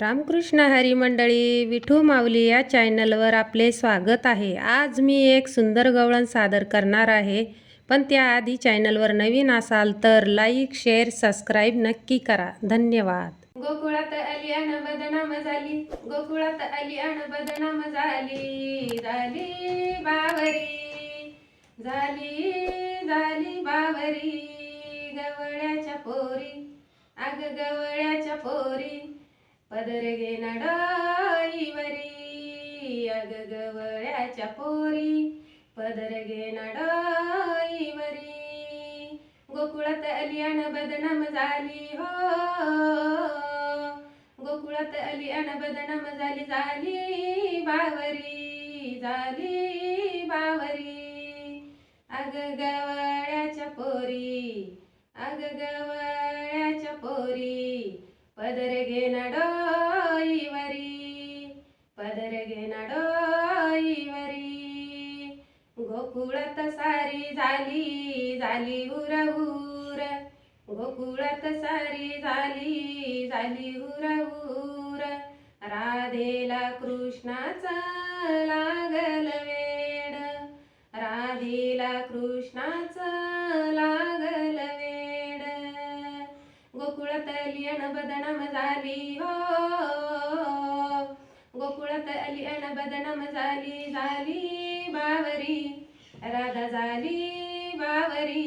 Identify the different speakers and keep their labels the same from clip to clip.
Speaker 1: रामकृष्ण हरी मंडळी विठू माऊली या चॅनलवर आपले स्वागत आहे. आज मी एक सुंदर गवळण सादर करणार आहे. पण त्याआधी चॅनलवर नवीन असाल तर लाईक शेअर सबस्क्राईब नक्की करा. धन्यवाद. गोकुळात आली अन बदनाम झाली. गोकुळात आली अन बदनाम झाली. झाली बावरी. झाली झाली बावरी. गवळ्याच्या पोरी. अग गवळ्याच्या पोरी. पदर घेना डोईवरी अग गवळ्याच्या पोरी पदर घेना डोईवरी गोकुळात अली अन बदनाम झाली हो गोकुळात अली अन बदनाम झाली झाली बावरी झाली बावरी अग गवळ्याच्या पोरी अग गवळ्याच्या पदर घेना डोईवरी पदर घेना डोईवरी गोकुळात सारी झाली झाली हुरहुर गोकुळात सारी झाली झाली हुरहुर राधेला कृष्णाचा लागल वेड राधेला कृष्णाचा लियण बदनाम झाली हो. गोकुळात आली अन बदनाम झाली झाली बावरी. राधा झाली बावरी.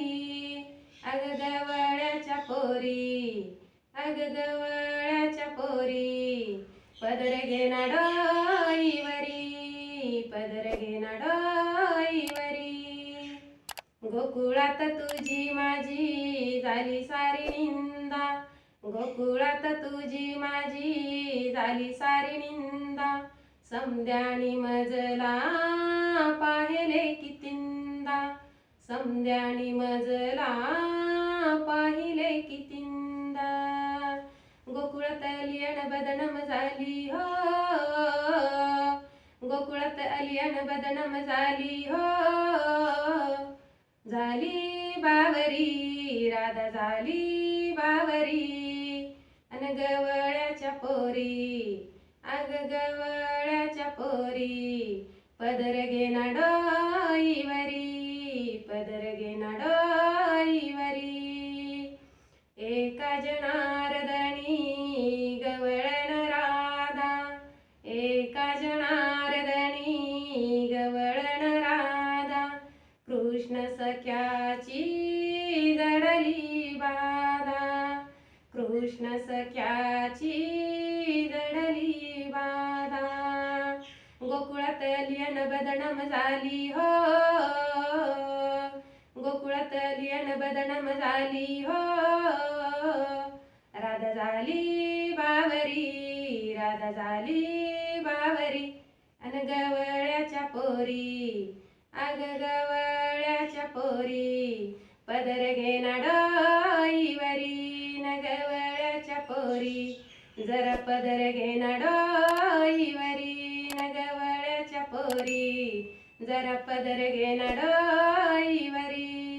Speaker 1: अग गवळ्याच्या पोरी अग गवळ्याच्या पोरी. पदर घेना डोईवरी पदर घेना डोईवरी. गोकुळात तुझी माझी झाली सारी निंदा. गोकुळात तुझी माझी झाली सारी निंदा. समद्यानी मजला पाहिले कितींदा समद्यानी मजला पाहिले कितींदा गोकुळात लियण बदनम झाली हो. गोकुळात अलियन बदनम झाली हो. झाली बावरी राधा झाली बावरी अन गवळ्याच्या पोरी अग गवळ्याच्या पोरी पदर घेना डोईवरी पदर घेना डोईवरी. एका जनारदणी गवळण राधा एका जनारदणी गवळण राधा कृष्ण सख्याची जडली बा कृष्ण सख्याची दडली बाधा. गोकुळात लियन बदनाम झाली हो. गोकुळात लियन बदनाम झाली हो. राधा झाली बावरी राधा झाली बावरी. अन गवळ्याच्या पोरी अग गवळ्याच्या पोरी. पदर घेना जरा पदर घेना डोईवरी न गवळ्याच्या पोरी. जरा पदर घेना डोईवरी